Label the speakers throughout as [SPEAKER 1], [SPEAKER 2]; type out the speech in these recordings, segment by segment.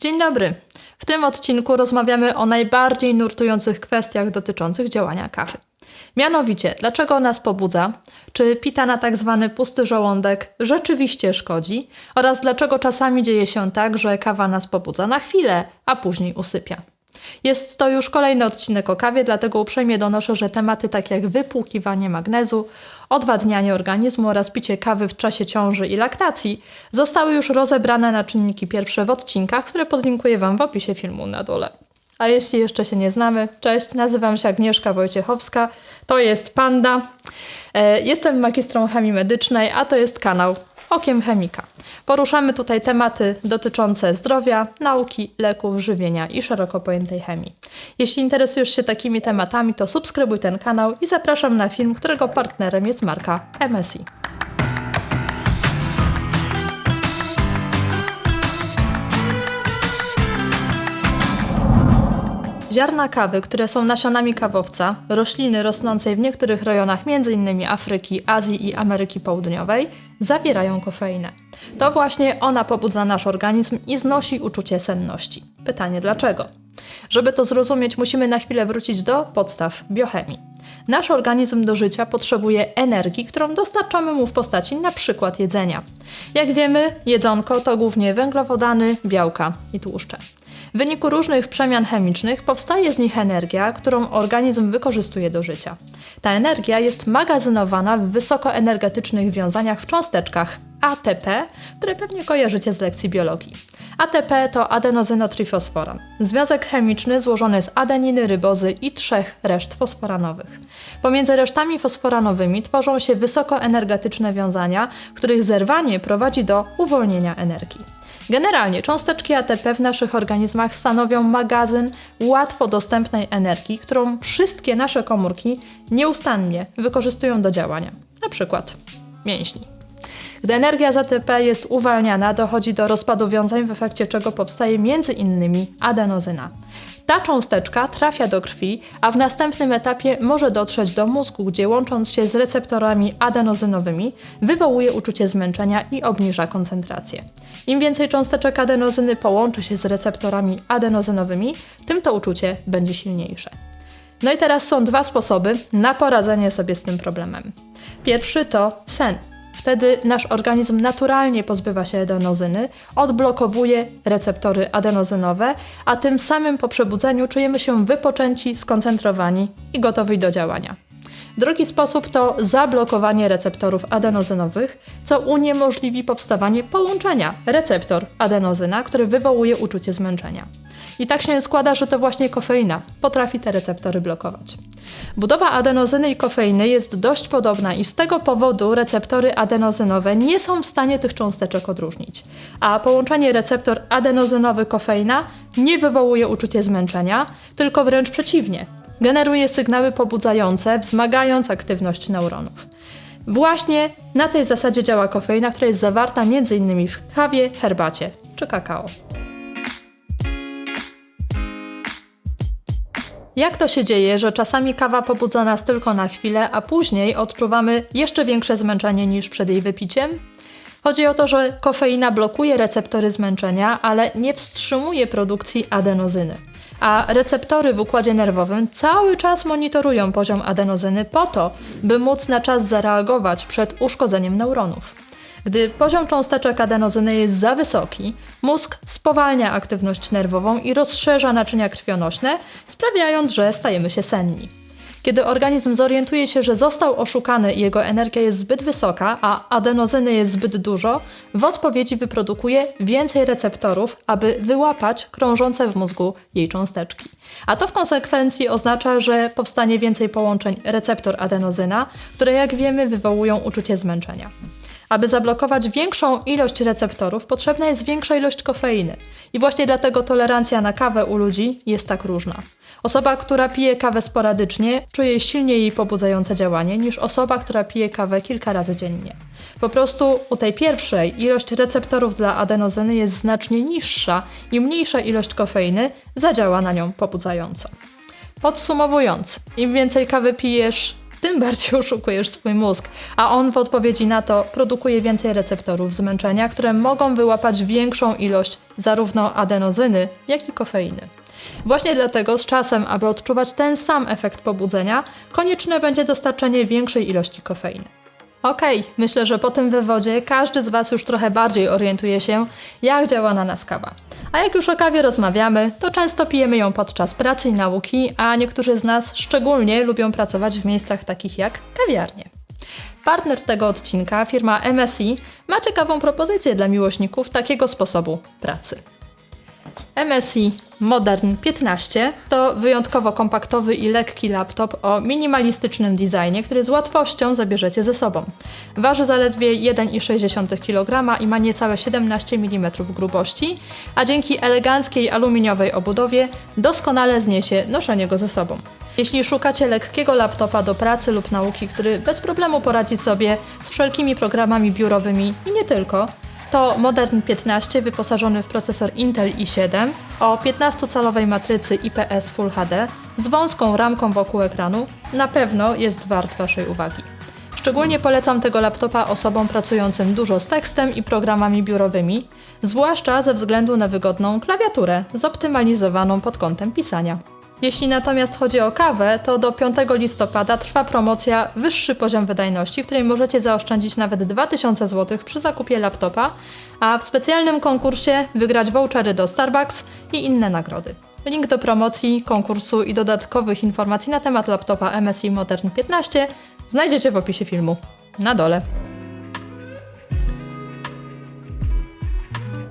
[SPEAKER 1] Dzień dobry. W tym odcinku rozmawiamy o najbardziej nurtujących kwestiach dotyczących działania kawy. Mianowicie, dlaczego nas pobudza, czy pita na tak zwany pusty żołądek rzeczywiście szkodzi oraz dlaczego czasami dzieje się tak, że kawa nas pobudza na chwilę, a później usypia. Jest to już kolejny odcinek o kawie, dlatego uprzejmie donoszę, że tematy takie jak wypłukiwanie magnezu, odwadnianie organizmu oraz picie kawy w czasie ciąży i laktacji zostały już rozebrane na czynniki pierwsze w odcinkach, które podlinkuję Wam w opisie filmu na dole. A jeśli jeszcze się nie znamy, cześć, nazywam się Agnieszka Wojciechowska, to jest Panda. E, Jestem magistrą chemii medycznej, a to jest kanał Okiem Chemika. Poruszamy tutaj tematy dotyczące zdrowia, nauki, leków, żywienia i szeroko pojętej chemii. Jeśli interesujesz się takimi tematami, to subskrybuj ten kanał i zapraszam na film, którego partnerem jest marka MSI. Ziarna kawy, które są nasionami kawowca, rośliny rosnącej w niektórych rejonach m.in. Afryki, Azji i Ameryki Południowej, zawierają kofeinę. To właśnie ona pobudza nasz organizm i znosi uczucie senności. Pytanie dlaczego? Żeby to zrozumieć, musimy na chwilę wrócić do podstaw biochemii. Nasz organizm do życia potrzebuje energii, którą dostarczamy mu w postaci np. jedzenia. Jak wiemy, jedzonko to głównie węglowodany, białka i tłuszcze. W wyniku różnych przemian chemicznych powstaje z nich energia, którą organizm wykorzystuje do życia. Ta energia jest magazynowana w wysokoenergetycznych wiązaniach w cząsteczkach ATP, które pewnie kojarzycie z lekcji biologii. ATP to adenozynotrifosforan, związek chemiczny złożony z adeniny, rybozy i trzech reszt fosforanowych. Pomiędzy resztami fosforanowymi tworzą się wysokoenergetyczne wiązania, których zerwanie prowadzi do uwolnienia energii. Generalnie cząsteczki ATP w naszych organizmach stanowią magazyn łatwo dostępnej energii, którą wszystkie nasze komórki nieustannie wykorzystują do działania, na przykład mięśni. Gdy energia z ATP jest uwalniana, dochodzi do rozpadu wiązań, w efekcie czego powstaje m.in. adenozyna. Ta cząsteczka trafia do krwi, a w następnym etapie może dotrzeć do mózgu, gdzie łącząc się z receptorami adenozynowymi, wywołuje uczucie zmęczenia i obniża koncentrację. Im więcej cząsteczek adenozyny połączy się z receptorami adenozynowymi, tym to uczucie będzie silniejsze. No i teraz są dwa sposoby na poradzenie sobie z tym problemem. Pierwszy to sen. Wtedy nasz organizm naturalnie pozbywa się adenozyny, odblokowuje receptory adenozynowe, a tym samym po przebudzeniu czujemy się wypoczęci, skoncentrowani i gotowi do działania. Drugi sposób to zablokowanie receptorów adenozynowych, co uniemożliwi powstawanie połączenia receptor adenozyna, który wywołuje uczucie zmęczenia. I tak się składa, że to właśnie kofeina potrafi te receptory blokować. Budowa adenozyny i kofeiny jest dość podobna i z tego powodu receptory adenozynowe nie są w stanie tych cząsteczek odróżnić. A połączenie receptor adenozynowy-kofeina nie wywołuje uczucia zmęczenia, tylko wręcz przeciwnie. Generuje sygnały pobudzające, wzmagając aktywność neuronów. Właśnie na tej zasadzie działa kofeina, która jest zawarta m.in. w kawie, herbacie czy kakao. Jak to się dzieje, że czasami kawa pobudza nas tylko na chwilę, a później odczuwamy jeszcze większe zmęczenie niż przed jej wypiciem? Chodzi o to, że kofeina blokuje receptory zmęczenia, ale nie wstrzymuje produkcji adenozyny. A receptory w układzie nerwowym cały czas monitorują poziom adenozyny po to, by móc na czas zareagować przed uszkodzeniem neuronów. Gdy poziom cząsteczek adenozyny jest za wysoki, mózg spowalnia aktywność nerwową i rozszerza naczynia krwionośne, sprawiając, że stajemy się senni. Kiedy organizm zorientuje się, że został oszukany i jego energia jest zbyt wysoka, a adenozyny jest zbyt dużo, w odpowiedzi wyprodukuje więcej receptorów, aby wyłapać krążące w mózgu jej cząsteczki. A to w konsekwencji oznacza, że powstanie więcej połączeń receptor-adenozyna, które jak wiemy wywołują uczucie zmęczenia. Aby zablokować większą ilość receptorów, potrzebna jest większa ilość kofeiny. I właśnie dlatego tolerancja na kawę u ludzi jest tak różna. Osoba, która pije kawę sporadycznie, czuje silniej jej pobudzające działanie niż osoba, która pije kawę kilka razy dziennie. Po prostu u tej pierwszej ilość receptorów dla adenozyny jest znacznie niższa i mniejsza ilość kofeiny zadziała na nią pobudzająco. Podsumowując, im więcej kawy pijesz, tym bardziej oszukujesz swój mózg, a on w odpowiedzi na to produkuje więcej receptorów zmęczenia, które mogą wyłapać większą ilość zarówno adenozyny, jak i kofeiny. Właśnie dlatego z czasem, aby odczuwać ten sam efekt pobudzenia, konieczne będzie dostarczenie większej ilości kofeiny. Okej, myślę, że po tym wywodzie każdy z Was już trochę bardziej orientuje się, jak działa na nas kawa. A jak już o kawie rozmawiamy, to często pijemy ją podczas pracy i nauki, a niektórzy z nas szczególnie lubią pracować w miejscach takich jak kawiarnie. Partner tego odcinka, firma MSI, ma ciekawą propozycję dla miłośników takiego sposobu pracy. MSI Modern 15 to wyjątkowo kompaktowy i lekki laptop o minimalistycznym designie, który z łatwością zabierzecie ze sobą. Waży zaledwie 1,6 kg i ma niecałe 17 mm grubości, a dzięki eleganckiej aluminiowej obudowie doskonale zniesie noszenie go ze sobą. Jeśli szukacie lekkiego laptopa do pracy lub nauki, który bez problemu poradzi sobie z wszelkimi programami biurowymi i nie tylko, to Modern 15 wyposażony w procesor Intel i7 o 15-calowej matrycy IPS Full HD z wąską ramką wokół ekranu na pewno jest wart Waszej uwagi. Szczególnie polecam tego laptopa osobom pracującym dużo z tekstem i programami biurowymi, zwłaszcza ze względu na wygodną klawiaturę zoptymalizowaną pod kątem pisania. Jeśli natomiast chodzi o kawę, to do 5 listopada trwa promocja Wyższy Poziom Wydajności, w której możecie zaoszczędzić nawet 2000 zł przy zakupie laptopa, a w specjalnym konkursie wygrać vouchery do Starbucks i inne nagrody. Link do promocji, konkursu i dodatkowych informacji na temat laptopa MSI Modern 15 znajdziecie w opisie filmu. Na dole.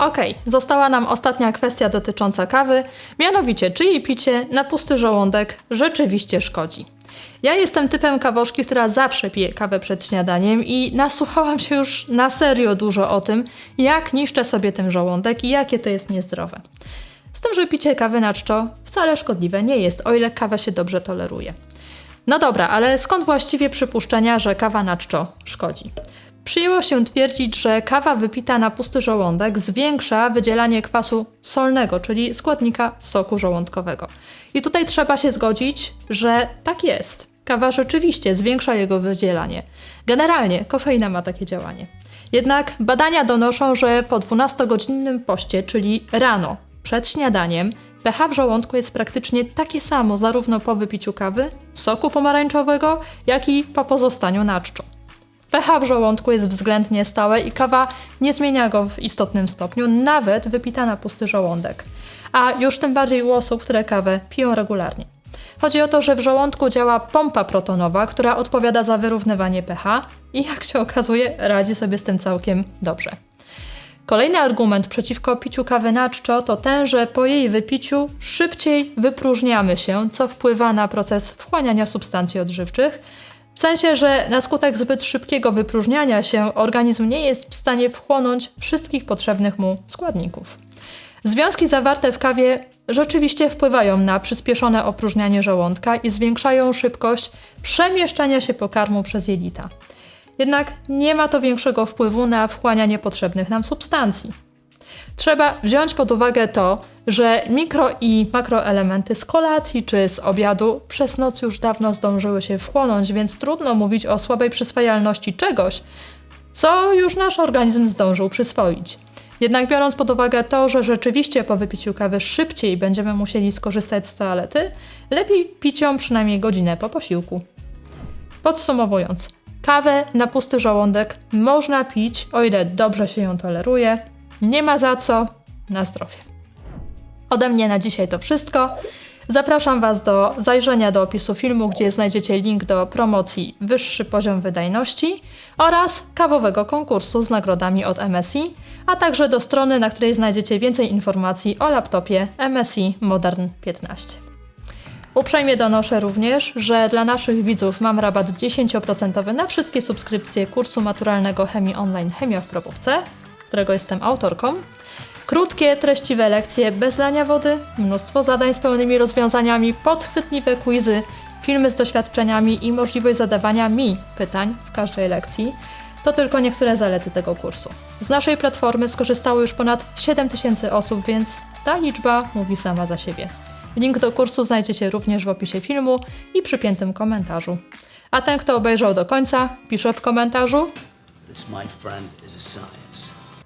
[SPEAKER 1] Okej, została nam ostatnia kwestia dotycząca kawy, mianowicie czy jej picie na pusty żołądek rzeczywiście szkodzi. Ja jestem typem kawoszki, która zawsze pije kawę przed śniadaniem i nasłuchałam się już na serio dużo o tym, jak niszczę sobie ten żołądek i jakie to jest niezdrowe. Z tym, że picie kawy na czczo wcale szkodliwe nie jest, o ile kawa się dobrze toleruje. No dobra, ale skąd właściwie przypuszczenia, że kawa na czczo szkodzi? Przyjęło się twierdzić, że kawa wypita na pusty żołądek zwiększa wydzielanie kwasu solnego, czyli składnika soku żołądkowego. I tutaj trzeba się zgodzić, że tak jest. Kawa rzeczywiście zwiększa jego wydzielanie. Generalnie kofeina ma takie działanie. Jednak badania donoszą, że po 12-godzinnym poście, czyli rano, przed śniadaniem, pH w żołądku jest praktycznie takie samo zarówno po wypiciu kawy, soku pomarańczowego, jak i po pozostaniu na czczo pH w żołądku jest względnie stałe i kawa nie zmienia go w istotnym stopniu, nawet wypita na pusty żołądek. A już tym bardziej u osób, które kawę piją regularnie. Chodzi o to, że w żołądku działa pompa protonowa, która odpowiada za wyrównywanie pH i jak się okazuje, radzi sobie z tym całkiem dobrze. Kolejny argument przeciwko piciu kawy na czczo to ten, że po jej wypiciu szybciej wypróżniamy się, co wpływa na proces wchłaniania substancji odżywczych, w sensie, że na skutek zbyt szybkiego wypróżniania się organizm nie jest w stanie wchłonąć wszystkich potrzebnych mu składników. Związki zawarte w kawie rzeczywiście wpływają na przyspieszone opróżnianie żołądka i zwiększają szybkość przemieszczania się pokarmu przez jelita. Jednak nie ma to większego wpływu na wchłanianie potrzebnych nam substancji. Trzeba wziąć pod uwagę to, że mikro i makroelementy z kolacji czy z obiadu przez noc już dawno zdążyły się wchłonąć, więc trudno mówić o słabej przyswajalności czegoś, co już nasz organizm zdążył przyswoić. Jednak biorąc pod uwagę to, że rzeczywiście po wypiciu kawy szybciej będziemy musieli skorzystać z toalety, lepiej pić ją przynajmniej godzinę po posiłku. Podsumowując, kawę na pusty żołądek można pić, o ile dobrze się ją toleruje. Nie ma za co. Na zdrowie. Ode mnie na dzisiaj to wszystko. Zapraszam Was do zajrzenia do opisu filmu, gdzie znajdziecie link do promocji Wyższy Poziom Wydajności oraz kawowego konkursu z nagrodami od MSI, a także do strony, na której znajdziecie więcej informacji o laptopie MSI Modern 15. Uprzejmie donoszę również, że dla naszych widzów mam rabat 10% na wszystkie subskrypcje kursu maturalnego Chemii Online Chemia w probówce, którego jestem autorką. Krótkie, treściwe lekcje bez lania wody, mnóstwo zadań z pełnymi rozwiązaniami, podchwytliwe quizy, filmy z doświadczeniami i możliwość zadawania mi pytań w każdej lekcji. To tylko niektóre zalety tego kursu. Z naszej platformy skorzystało już ponad 7000 osób, więc ta liczba mówi sama za siebie. Link do kursu znajdziecie również w opisie filmu i przypiętym komentarzu. A ten, kto obejrzał do końca, pisze w komentarzu.
[SPEAKER 2] This, my friend, is a science.